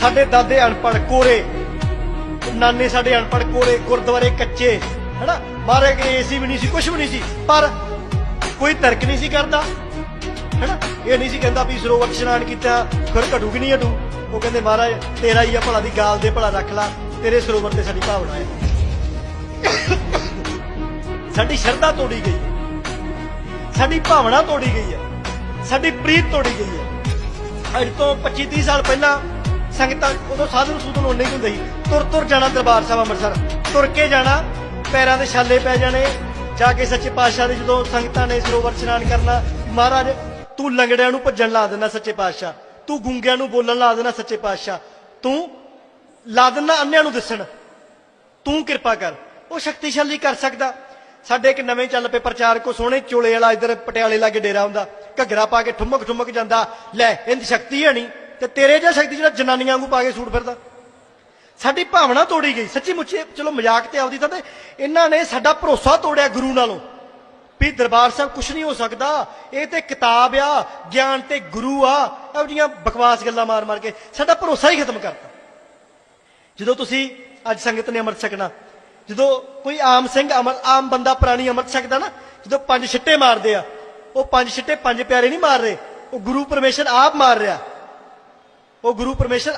ਸਾਡੇ ਦਾਦੇ ਅਨਪੜ ਕੋਰੇ, ਨਾਨੇ ਸਾਡੇ ਅਨਪੜ ਕੋਰੇ, ਗੁਰਦੁਆਰੇ ਕੱਚੇ, ਹੈਨਾ? ਮਾਰੇ ਕੇ ਏਸੀ ਵੀ ਨਹੀਂ ਸੀ ਕੁਝ ਵੀ ਨਹੀਂ ਸੀ, ਪਰ ਕੋਈ ਤਰਕ ਨਹੀਂ ਸੀ ਕਰਦਾ, ਹੈਨਾ? ਇਹ ਨਹੀਂ ਸੀ ਕਹਿੰਦਾ ਵੀ ਸਰੋਵਰ ਇਸ਼ਨਾਨ ਕੀਤਾ, ਫਿਰ ਘਟੂਗੀ ਨਹੀਂ ਹਟੂ ਉਹ ਕਹਿੰਦੇ, ਮਹਾਰਾਜ, ਤੇਰਾ ਹੀ ਆ ਭਲਾ ਦੀ ਗਾਲ ਦੇ, ਭਲਾ ਰੱਖ ਲਾ, ਤੇਰੇ ਸਰੋਵਰ ਤੇ ਸਾਡੀ ਭਾਵਨਾ ਹੈ। ਸਾਡੀ ਸ਼ਰਧਾ ਤੋੜੀ ਗਈ ਹੈ। ਸਾਡੀ ਭਾਵਨਾ ਤੋੜੀ ਗਈ ਹੈ। ਸਾਡੀ ਪ੍ਰੀਤ ਤੋੜੀ ਗਈ ਹੈ। ਅੱਜ ਤੋਂ 25 30 ਸਾਲ ਪਹਿਲਾਂ ਸੰਗਤਾਂ ਉਦੋਂ ਸਾਧਨ ਸੂਦਨ ਉਹਨੇ ਹੀ ਹੁੰਦੇ ਸੀ। ਤੁਰ ਤੁਰ ਜਾਣਾ ਦਰਬਾਰ ਸਾਹਿਬ ਅੰਮ੍ਰਿਤਸਰ। ਤੁਰ ਕੇ ਜਾਣਾ, ਪੈਰਾਂ ਦੇ ਛਾਲੇ ਪੈ ਜਾਣੇ, ਜਾ ਕੇ ਸੱਚੇ ਪਾਤਸ਼ਾਹ ਦੇ ਜਦੋਂ ਸੰਗਤਾਂ ਨੇ ਸਰੋਵਰ ਇਸ਼ਨਾਨ ਕਰਨਾ, ਮਹਾਰਾਜ, ਤੂੰ ਲੰਗੜਿਆਂ ਨੂੰ ਭੱਜਣ ਲਾ ਦੇਣਾ ਸੱਚੇ ਪਾਤਸ਼ਾਹ। ਤੂੰ ਗੁੰਗਿਆਂ ਨੂੰ ਬੋਲਣ ਲਾ ਦੇਣਾ ਸੱਚੇ ਪਾਤਸ਼ਾਹ। ਤੂੰ ਲਾ ਦੇਣਾ ਅੰਨਿਆਂ ਨੂੰ ਦੱਸਣ। ਤੂੰ ਕਿਰਪਾ ਕਰ। ਉਹ ਸ਼ਕਤੀਸ਼ਾਲੀ ਕਰ ਸਕਦਾ। ਸਾਡੇ ਇੱਕ ਨਵੇਂ ਚੱਲ ਪਏ ਪ੍ਰਚਾਰ ਉਹ ਸੋਹਣੇ ਚੋਲੇ ਵਾਲਾ ਇੱਧਰ ਪਟਿਆਲੇ ਲਾਗੇ ਡੇਰਾ ਹੁੰਦਾ। ਘੱਗਰਾ ਪਾ ਕੇ ਠੁਮਕ ਠੁਮਕ ਜਾਂਦਾ। ਲੈ ਇਹਦੀ ਸ਼ਕਤੀ ਹੈ ਨਹੀਂ। ਤੇ ਤੇਰੇ ਜਿਹਾ ਸ਼ਕਤੀ ਜਿਹੜਾ ਜਨਾਨੀਆਂ ਵਾਂਗੂ ਪਾ ਕੇ ਸੂਟ ਫਿਰਦਾ। ਸਾਡੀ ਭਾਵਨਾ ਤੋੜੀ ਗਈ। ਸੱਚੀ ਮੁੱਚੀ ਚਲੋ ਮਜ਼ਾਕ ਤੇ ਆਪਦੀ ਤਾਂ ਤੇ ਇਹਨਾਂ ਨੇ ਸਾਡਾ ਭਰੋਸਾ ਤੋੜਿਆ ਗੁਰੂ ਨਾਲੋਂ ਵੀ ਦਰਬਾਰ ਸਾਹਿਬ ਕੁਝ ਨਹੀਂ ਹੋ ਸਕਦਾ। ਇਹ ਤੇ ਕਿਤਾਬ ਆ, ਗਿਆਨ ਤੇ ਗੁਰੂ ਆ, ਇਹੋ ਜਿਹੀਆਂ ਬਕਵਾਸ ਗੱਲਾਂ ਮਾਰ ਮਾਰ ਕੇ ਸਾਡਾ ਭਰੋਸਾ ਹੀ ਖਤਮ ਕਰਤਾ। ਜਦੋਂ ਤੁਸੀਂ ਅੱਜ ਸੰਗਤ ਨੇ ਅੰਮ੍ਰਿਤ ਛਕਣਾ, ਜਦੋਂ ਕੋਈ ਆਮ ਸਿੰਘ, ਅਮਰ, ਆਮ ਬੰਦਾ, ਪ੍ਰਾਣੀ ਅੰਮ੍ਰਿਤ ਛਕਦਾ ਨਾ, ਜਦੋਂ ਪੰਜ ਛਿੱਟੇ ਮਾਰਦੇ ਆ, ਉਹ ਪੰਜ ਛਿੱਟੇ ਪੰਜ ਪਿਆਰੇ ਨਹੀਂ ਮਾਰ ਰਹੇ, ਉਹ ਗੁਰੂ ਪਰਮੇਸ਼ਰ ਆਪ ਮਾਰ ਰਿਹਾ। ਉਹ ਗੁਰੂ ਪਰਮੇਸ਼ਰ